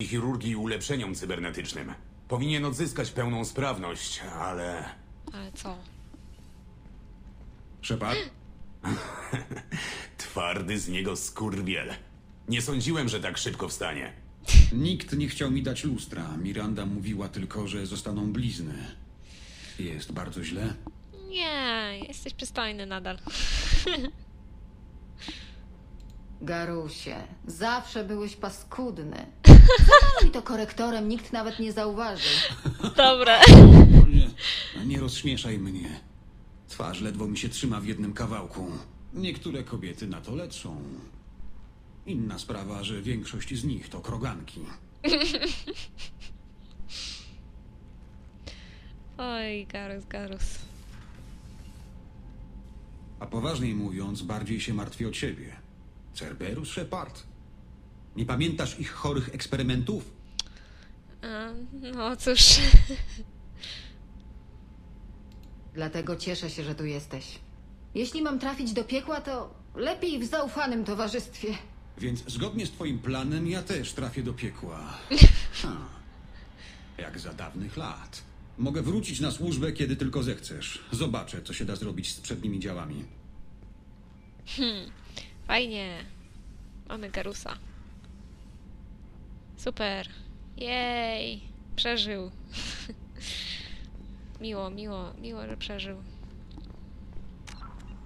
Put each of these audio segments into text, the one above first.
i chirurgii ulepszeniom cybernetycznym. Powinien odzyskać pełną sprawność, ale Ale co? Shepard? twardy z niego skurwiel. Nie sądziłem, że tak szybko wstanie. Nikt nie chciał mi dać lustra. Miranda mówiła tylko, że zostaną blizny. Jest bardzo źle. Nie, jesteś przystojny nadal. Garusie, zawsze byłeś paskudny. Zamaluj to korektorem, nikt nawet nie zauważy. Dobra. Nie rozśmieszaj mnie. Twarz ledwo mi się trzyma w jednym kawałku. Niektóre kobiety na to lecą. Inna sprawa, że większość z nich to kroganki. Oj, Garus, Garus. A poważniej mówiąc, bardziej się martwię o ciebie. Cerberus Shepard. Nie pamiętasz ich chorych eksperymentów? No cóż. Dlatego cieszę się, że tu jesteś. Jeśli mam trafić do piekła, to lepiej w zaufanym towarzystwie. Więc zgodnie z twoim planem ja też trafię do piekła. Ha. Jak za dawnych lat. Mogę wrócić na służbę, kiedy tylko zechcesz. Zobaczę, co się da zrobić z przednimi działami. Fajnie. Mamy Garusa. Super. Jej. Przeżył. miło, miło, miło, że przeżył.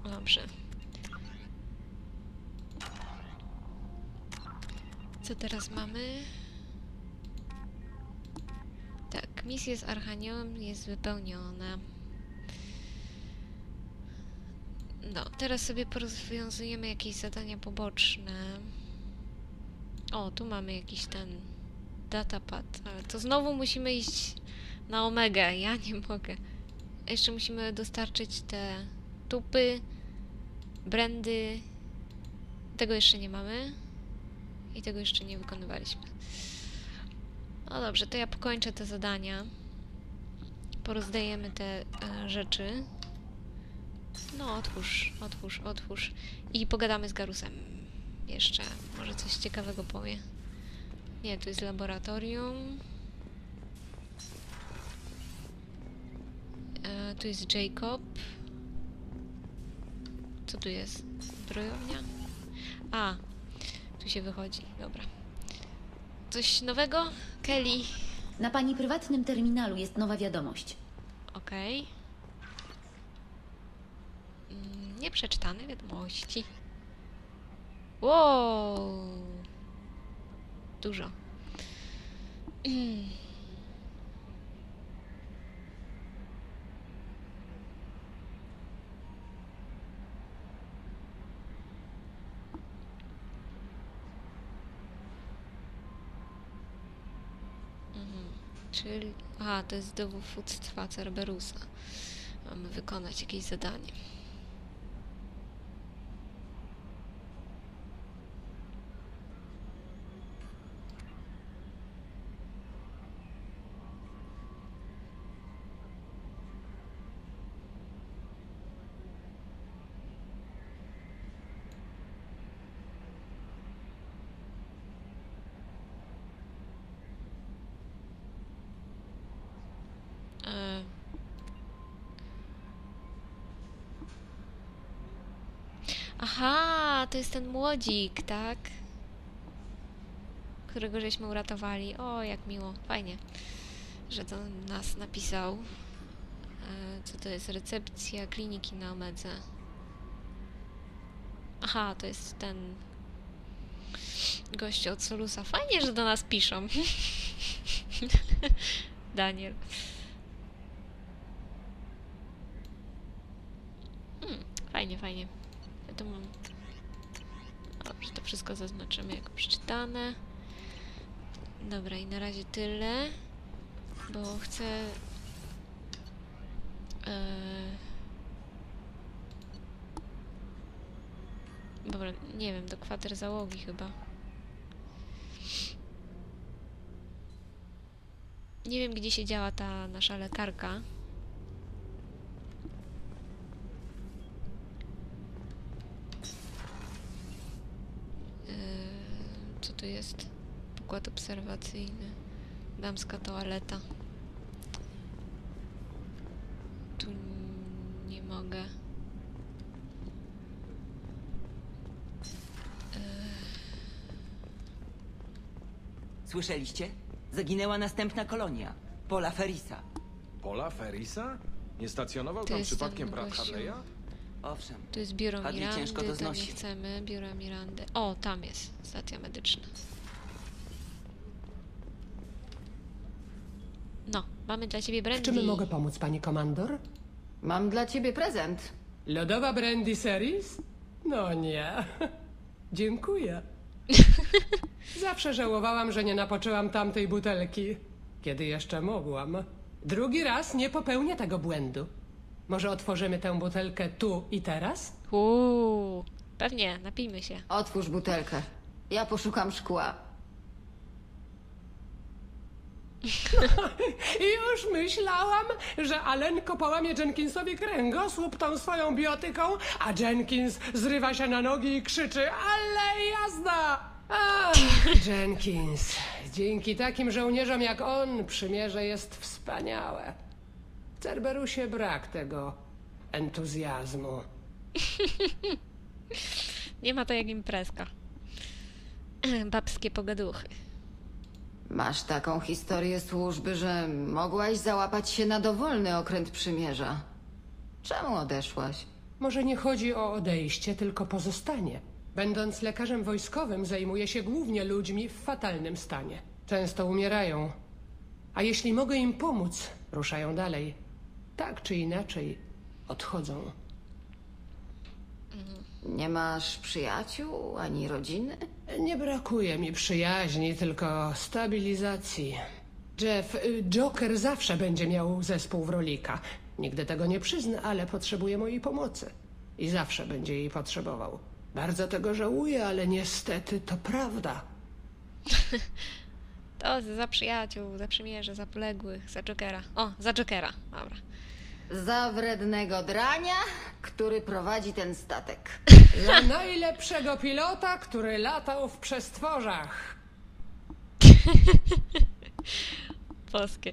Dobrze. Co teraz mamy? Tak, misja z Archaniołem jest wypełniona. No, teraz sobie porozwiązujemy jakieś zadania poboczne. O, tu mamy jakiś ten datapad, ale to znowu musimy iść na Omegę. Ja nie mogę. Jeszcze musimy dostarczyć te tupy, brandy. Tego jeszcze nie mamy. I tego jeszcze nie wykonywaliśmy. No dobrze, to ja pokończę te zadania. Porozdajemy te e, rzeczy. No, otwórz, otwórz, otwórz. I pogadamy z Garusem. Jeszcze. Może coś ciekawego powie. Nie, tu jest laboratorium. E, tu jest Jacob. Co tu jest? Zbrojownia? A, tu się wychodzi. Dobra. Coś nowego? Kelly. Na pani prywatnym terminalu jest nowa wiadomość. Okej. Mm, Nieprzeczytane wiadomości. Wow. Dużo. Mhm. Czyli. Aha, to jest dowództwa Cerberusa. Mamy wykonać jakieś zadanie. E. Aha, to jest ten młodzik, tak? Którego żeśmy uratowali. O, jak miło, fajnie, że to nas napisał. E, co to jest? Recepcja kliniki na Omedze. Aha, to jest ten gość od Solusa. Fajnie, że do nas piszą. Daniel. Hmm, fajnie, fajnie. Tu mam... Dobrze, to wszystko zaznaczymy jako przeczytane. Dobra, i na razie tyle. Bo chcę... Eee... Dobra, nie wiem, do kwater załogi chyba. Nie wiem, gdzie się działa ta nasza lekarka. Yy, co tu jest? pokład obserwacyjny. Damska toaleta. Tu nie mogę. Słyszeliście? Zaginęła następna kolonia. Pola Ferisa. Pola Ferisa? Nie stacjonował To tam jest przypadkiem brat gościu. Hadleya? Owszem. Tu jest biuro Hadley Mirandy, ciężko to to nie znosi. chcemy. Biuro Mirandy. O, tam jest stacja medyczna. No, mamy dla ciebie brandy. Czym mogę pomóc, pani komandor? Mam dla ciebie prezent. Lodowa brandy series? No nie. Dziękuję. Zawsze żałowałam, że nie napoczyłam tamtej butelki, kiedy jeszcze mogłam. Drugi raz nie popełnię tego błędu. Może otworzymy tę butelkę tu i teraz? Uuu, pewnie, napijmy się. Otwórz butelkę. Ja poszukam szkła. I już myślałam, że Alenko połamie Jenkinsowi kręgosłup tą swoją biotyką, a Jenkins zrywa się na nogi i krzyczy ale jazda! Ach, Jenkins, dzięki takim żołnierzom jak on przymierze jest wspaniałe. Cerberusie brak tego entuzjazmu. Nie ma to jak imprezka. Babskie pogaduchy. Masz taką historię służby, że mogłaś załapać się na dowolny okręt przymierza. Czemu odeszłaś? Może nie chodzi o odejście, tylko pozostanie. Będąc lekarzem wojskowym, zajmuję się głównie ludźmi w fatalnym stanie. Często umierają. A jeśli mogę im pomóc, ruszają dalej. Tak czy inaczej, odchodzą. Nie masz przyjaciół ani rodziny? Nie brakuje mi przyjaźni, tylko stabilizacji. Jeff, y, Joker zawsze będzie miał zespół wrolika. Nigdy tego nie przyzna, ale potrzebuje mojej pomocy. I zawsze będzie jej potrzebował. Bardzo tego żałuję, ale niestety to prawda. To za przyjaciół, za przymierze, za poległych, za Jokera. O, za Jokera, dobra. Za wrednego drania, który prowadzi ten statek. Dla najlepszego pilota, który latał w przestworzach. Polskie.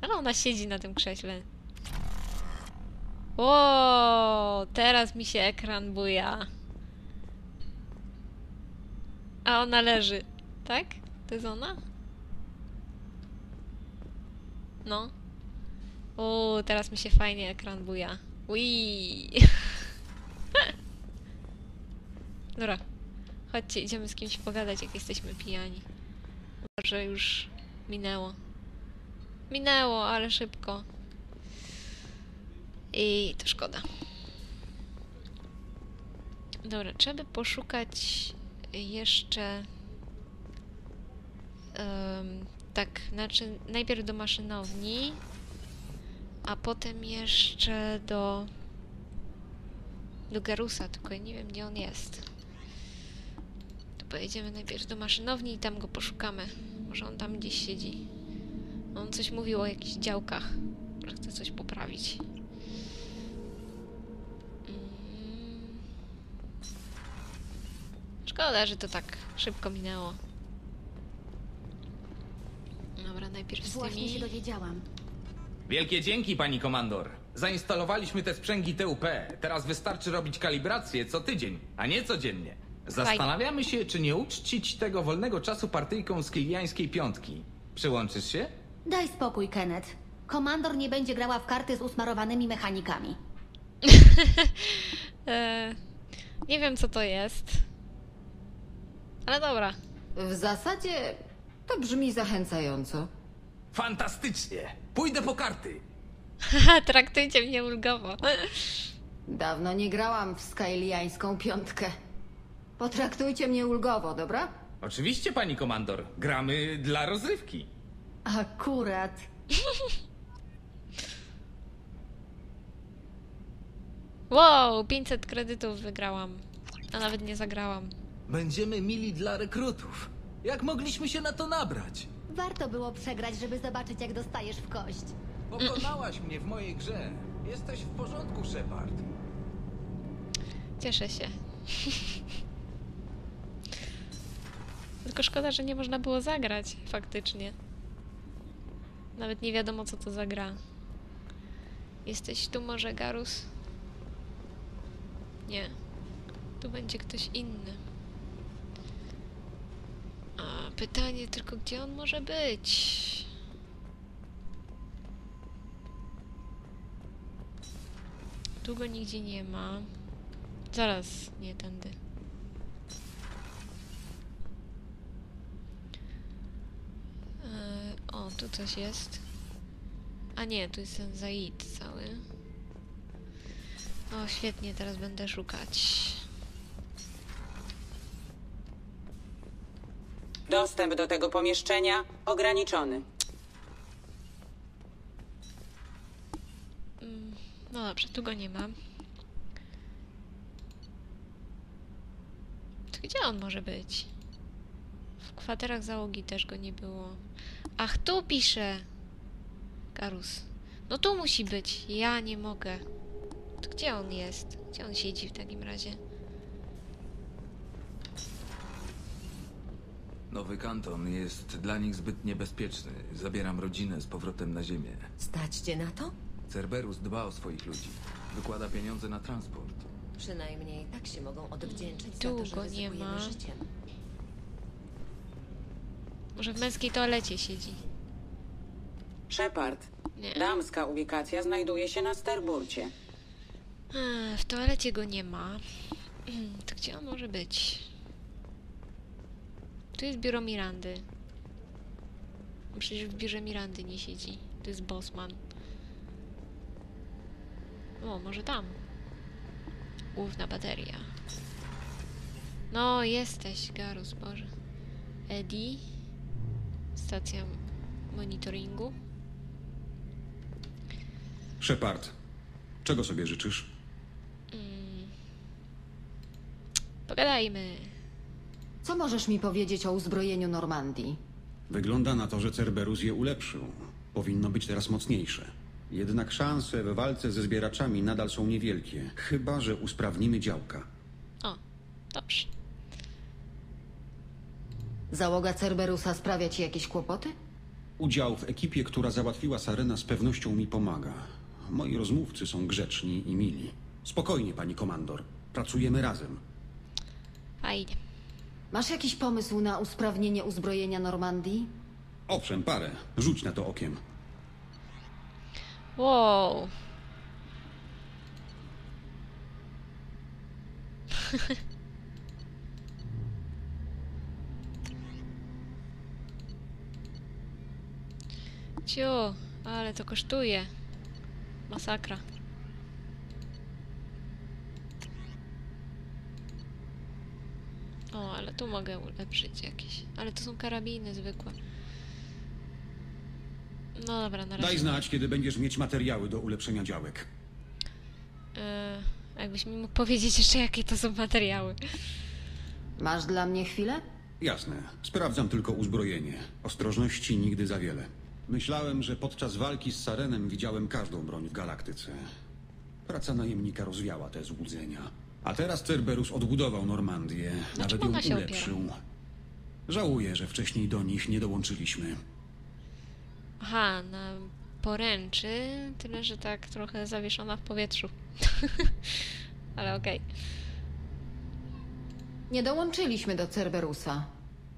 Ale ona siedzi na tym krześle. O, teraz mi się ekran buja. A ona leży, tak? To jest ona? No. O, teraz mi się fajnie ekran buja. Ui. Dobra. Chodźcie, idziemy z kimś pogadać, jak jesteśmy pijani. Może już minęło. Minęło, ale szybko. I to szkoda. Dobra, trzeba by poszukać jeszcze. em, tak, znaczy najpierw do maszynowni, a potem jeszcze do. do Garusa, tylko ja nie wiem gdzie on jest. To pojedziemy najpierw do maszynowni i tam go poszukamy. Może on tam gdzieś siedzi. On coś mówił o jakichś działkach, że chce coś poprawić. Mm. Szkoda, że to tak szybko minęło. Dobra, najpierw z Właśnie się tymi... dowiedziałam. Wielkie dzięki, pani komandor. Zainstalowaliśmy te sprzęgi TUP. Teraz wystarczy robić kalibrację co tydzień, a nie codziennie. Zastanawiamy się, czy nie uczcić tego wolnego czasu partyjką z kiliańskiej piątki. Przyłączysz się? Daj spokój, Kenneth. Komandor nie będzie grała w karty z usmarowanymi mechanikami. E, nie wiem, co to jest. Ale dobra. W zasadzie to brzmi zachęcająco. Fantastycznie! Pójdę po karty. Haha, traktujcie mnie ulgowo. Dawno nie grałam w skyliańską piątkę. Potraktujcie mnie ulgowo, dobra? Oczywiście, pani komandor. Gramy dla rozrywki. Akurat. Wow, 500 kredytów wygrałam. A nawet nie zagrałam. Będziemy mili dla rekrutów. Jak mogliśmy się na to nabrać? Warto było przegrać, żeby zobaczyć, jak dostajesz w kość. Pokonałaś mnie w mojej grze. Jesteś w porządku, Shepard. Cieszę się. Tylko szkoda, że nie można było zagrać faktycznie. Nawet nie wiadomo, co to za gra. Jesteś tu może, Garus? Nie. Tu będzie ktoś inny. Pytanie tylko, gdzie on może być? Tu go nigdzie nie ma. Zaraz, nie tędy. E, O, tu coś jest. A nie, tu jest ten Zaid cały. O, świetnie, teraz będę szukać. Dostęp do tego pomieszczenia ograniczony. No dobrze, tu go nie ma. To gdzie on może być? W kwaterach załogi też go nie było. Ach, tu pisze! Garus. No tu musi być. Ja nie mogę. To gdzie on jest? Gdzie on siedzi w takim razie? Nowy kanton jest dla nich zbyt niebezpieczny. Zabieram rodzinę z powrotem na ziemię. Stać cię na to? Cerberus dba o swoich ludzi. Wykłada pieniądze na transport. Przynajmniej tak się mogą odwdzięczyć za to, że go nie ryzykujemy ma. życiem. Może w męskiej toalecie siedzi. Shepard. Nie. Damska ubikacja znajduje się na sterburcie. W toalecie go nie ma. To gdzie on może być? Tu jest biuro Mirandy. Przecież w biurze Mirandy nie siedzi. To jest Bossman. O, może tam. Główna bateria. No, jesteś, Garus, Boże. Eddie. Stacja monitoringu. Shepard, czego sobie życzysz? Pogadajmy. Co możesz mi powiedzieć o uzbrojeniu Normandii? Wygląda na to, że Cerberus je ulepszył. Powinno być teraz mocniejsze. Jednak szanse w walce ze zbieraczami nadal są niewielkie, chyba że usprawnimy działka. O, dobrze. Załoga Cerberusa sprawia ci jakieś kłopoty? Udział w ekipie, która załatwiła Sarena, z pewnością mi pomaga. Moi rozmówcy są grzeczni i mili. Spokojnie, pani komandor. Pracujemy razem. Fajnie. Masz jakiś pomysł na usprawnienie uzbrojenia Normandii? Owszem, parę. Rzuć na to okiem. Wow. Ciu, ale to kosztuje. Masakra. O, ale tu mogę ulepszyć jakieś. Ale to są karabiny zwykłe. No dobra, na razie. Daj znać, kiedy będziesz mieć materiały do ulepszenia działek. E, jakbyś mi mógł powiedzieć jeszcze, jakie to są materiały. Masz dla mnie chwilę? Jasne. Sprawdzam tylko uzbrojenie. Ostrożności nigdy za wiele. Myślałem, że podczas walki z Sarenem widziałem każdą broń w galaktyce. Praca najemnika rozwiała te złudzenia. A teraz Cerberus odbudował Normandię, nawet ją ona się opiera? ulepszył. Żałuję, że wcześniej do nich nie dołączyliśmy. Aha, na poręczy, tyle że tak trochę zawieszona w powietrzu. Ale okej. Nie dołączyliśmy do Cerberusa.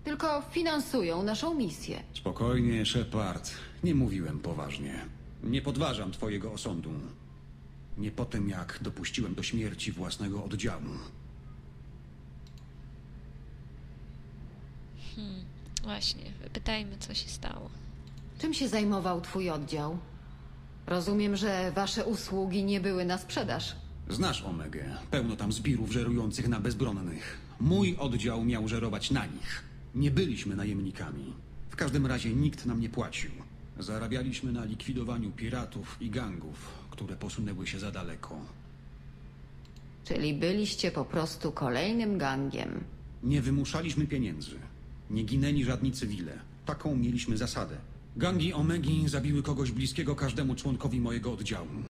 Tylko finansują naszą misję. Spokojnie, Shepard. Nie mówiłem poważnie. Nie podważam twojego osądu. Nie po tym, jak dopuściłem do śmierci własnego oddziału. Właśnie, pytajmy, co się stało. Czym się zajmował twój oddział? Rozumiem, że wasze usługi nie były na sprzedaż. Znasz Omegę. Pełno tam zbirów żerujących na bezbronnych. Mój oddział miał żerować na nich. Nie byliśmy najemnikami. W każdym razie nikt nam nie płacił. Zarabialiśmy na likwidowaniu piratów i gangów, które posunęły się za daleko. Czyli byliście po prostu kolejnym gangiem. Nie wymuszaliśmy pieniędzy. Nie ginęli żadni cywile. Taką mieliśmy zasadę. Gangi Omegi zabiły kogoś bliskiego każdemu członkowi mojego oddziału.